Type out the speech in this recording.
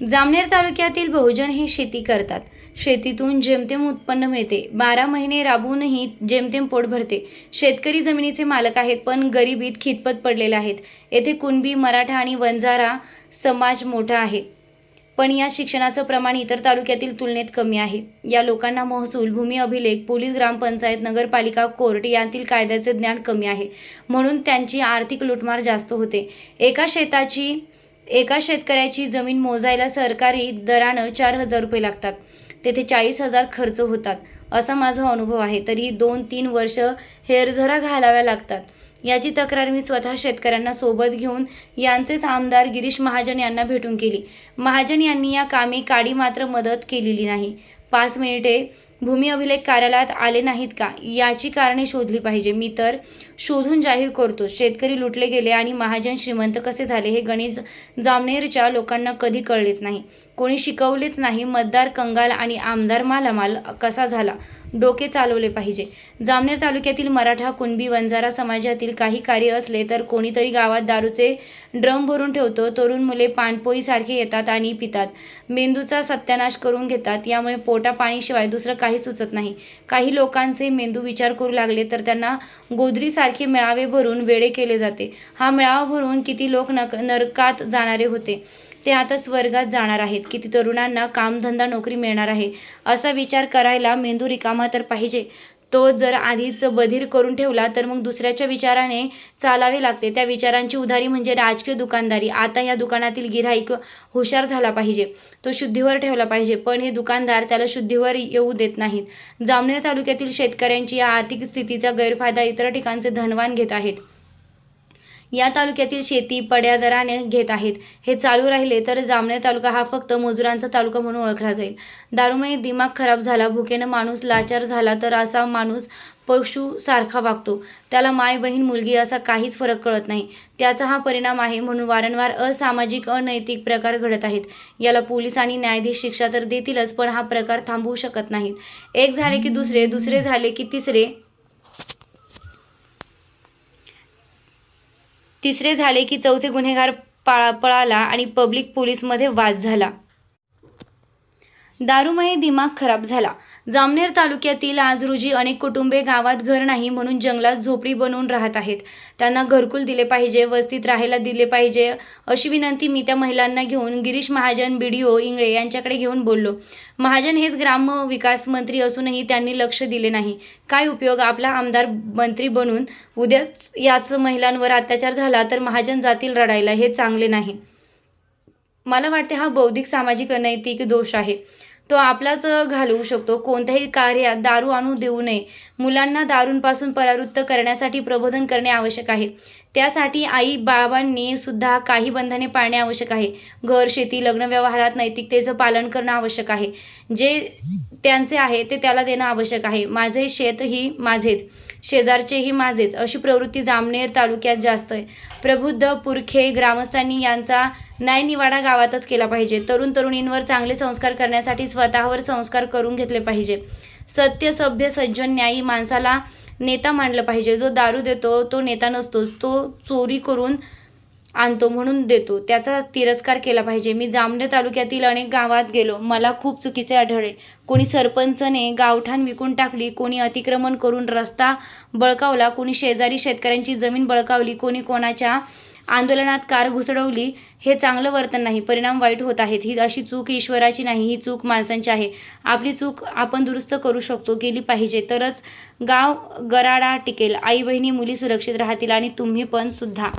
जामनेर तालुक्यातील बहुजन हे शेती करतात. शेतीतून जेमतेम उत्पन्न मिळते. बारा महिने राबवूनही जेमतेम पोट भरते. शेतकरी जमिनीचे मालक आहेत पण गरिबीत खितपत पडलेले आहेत. येथे कुणबी मराठा आणि वंजारा समाज मोठा आहे. पण या शिक्षणाचं प्रमाण इतर तालुक्यातील तुलनेत कमी आहे. या लोकांना महसूल भूमी अभिलेख पोलीस ग्रामपंचायत नगरपालिका कोर्ट यांतील कायद्याचे ज्ञान कमी आहे. म्हणून त्यांची आर्थिक लुटमार जास्त होते. एका शेताची एका शेतकऱ्याची जमीन मोजायला सरकारी दरानं चार हजार रुपये लागतात. तेथे चाळीस हजार खर्च होतात. असा माझा अनुभव आहे. तरी दोन तीन वर्ष हेरझरा घालाव्या लागतात. याची तक्रार मी स्वतः शेतकऱ्यांना सोबत घेऊन यांचेच आमदार गिरीश महाजन यांना भेटून केली. महाजन यांनी या कामी काडी मात्र मदत केलेली नाही. पाच मिनिटे भूमी अभिलेख कार्यालयात आले नाहीत का? याची कारणे शोधली पाहिजे. मी तर शोधून जाहीर करतो. शेतकरी लुटले गेले आणि महाजन श्रीमंत कसे झाले हे गणित जामनेरच्या लोकांना कधी कळलेच नाही. कोणी शिकवलेच नाही मतदार कंगाल आणि आमदार मालामाल कसा झाला? डोके चालवले पाहिजे. जामनेर तालुक्यातील मराठा कुणबी वंजारा समाजातील काही कार्य असले तर कोणीतरी गावात दारूचे ड्रम भरून ठेवतो. तरुण मुले पाणपोईसारखे येतात आणि पितात. मेंदूचा सत्यानाश करून घेतात. यामुळे पोटा पाणीशिवाय दुसरं काही सुचत नाही. काही लोकांचे मेंदू विचार करू लागले तर त्यांना गोदरीसारखे मेळावे भरून वेडे केले जाते. हा मेळावा भरून किती लोक नक नरकात जाणारे होते. ते आता स्वर्गात जाणार आहेत. किती तरुणांना कामधंदा नोकरी मिळणार आहे. असा विचार करायला मेंदू रिकामा तर पाहिजे. तो जर आधीच बधीर करून ठेवला तर मग दुसऱ्याच्या विचाराने चालावे लागते. त्या विचारांची उधारी म्हणजे राजकीय दुकानदारी. आता या दुकानातील गिराईक हुशार झाला पाहिजे. तो शुद्धीवर ठेवला पाहिजे. पण हे दुकानदार त्याला शुद्धीवर येऊ देत नाहीत. जामनेर तालुक्यातील शेतकऱ्यांची या आर्थिक स्थितीचा गैरफायदा इतर ठिकाणचे धनवान घेत आहेत. या तालुक्यातील शेती पड्या दराने घेत आहेत. हे चालू राहिले तर जामनेर तालुका हा फक्त मजुरांचा तालुका म्हणून ओळखला जाईल. दारूमुळे दिमाग खराब झाला भुकेनं माणूस लाचार झाला तर असा माणूस पशुसारखा वागतो. त्याला माय बहीण मुलगी असा काहीच फरक कळत नाही. त्याचा हा परिणाम आहे म्हणून वारंवार असामाजिक अनैतिक प्रकार घडत आहेत. याला पोलीस आणि न्यायाधीश शिक्षा तर देतीलच पण हा प्रकार थांबवू शकत नाहीत. एक झाले की दुसरे दुसरे झाले की तिसरे तिसरे झाले की चौथे गुन्हेगार पळा पळाला आणि पब्लिक पोलीसमध्ये वाद झाला. दारूमुळे दिमाग खराब झाला. जामनेर तालुक्यातील आज रोजी अनेक कुटुंबे गावात घर नाही म्हणून जंगलात झोपडी बनवून राहत आहेत. त्यांना घरकुल दिले पाहिजे वस्तीत राहायला दिले पाहिजे अशी विनंती मी त्या महिलांना घेऊन Girish Mahajan B D O Ingle यांच्याकडे घेऊन बोललो. महाजन हेच ग्राम विकास मंत्री असूनही त्यांनी लक्ष दिले नाही. काय उपयोग आपला आमदार मंत्री बनून? उद्याच याच महिलांवर अत्याचार झाला तर महाजन जातील रडायला हे चांगले नाही. मला वाटते हा बौद्धिक सामाजिक अनैतिक दोष आहे. तो आपलाच घालवू शकतो. कोणत्याही कार्यात दारू आणू देऊ नये. मुलांना दारूंपासून परावृत्त करण्यासाठी प्रबोधन करणे आवश्यक आहे. त्यासाठी आई बाबांनी सुद्धा काही बंधने पाळणे आवश्यक आहे. घर शेती लग्न व्यवहारात नैतिकतेचं पालन करणं आवश्यक आहे. जे त्यांचे आहे ते त्याला देणं आवश्यक आहे. माझे शेत ही माझेच. शेजारचेही माझेच. अशी प्रवृत्ती जामनेर तालुक्यात जास्त आहे. प्रबुद्ध पुरखे ग्रामस्थांनी यांचा न्यायनिवाडा गावातच केला पाहिजे. तरुण तरुणींवर चांगले संस्कार करण्यासाठी स्वतःवर संस्कार करून घेतले पाहिजे. सत्य सभ्य सज्जन न्यायी माणसाला नेता मानलं पाहिजे. जो दारू देतो तो नेता नसतोच तो चोरी करून आणतो म्हणून देतो. त्याचा तिरस्कार केला पाहिजे. मी जामनेर तालुक्यातील अनेक गावात गेलो. मला खूप चुकीचे आढळले. कोणी सरपंचने गावठाण विकून टाकली कोणी अतिक्रमण करून रस्ता बळकावला कोणी शेजारी शेतकऱ्यांची जमीन बळकावली कोणी कोणाच्या आंदोलनात कार घुसडवली हे चांगलं वर्तन नाही. परिणाम वाईट होत आहेत. ही अशी चूक ईश्वराची नाही ही चूक माणसांची आहे. आपली चूक आपण दुरुस्त करू शकतो केली पाहिजे. तरच गाव गराडा टिकेल. आई बहिणी मुली सुरक्षित राहतील आणि तुम्ही पण सुद्धा.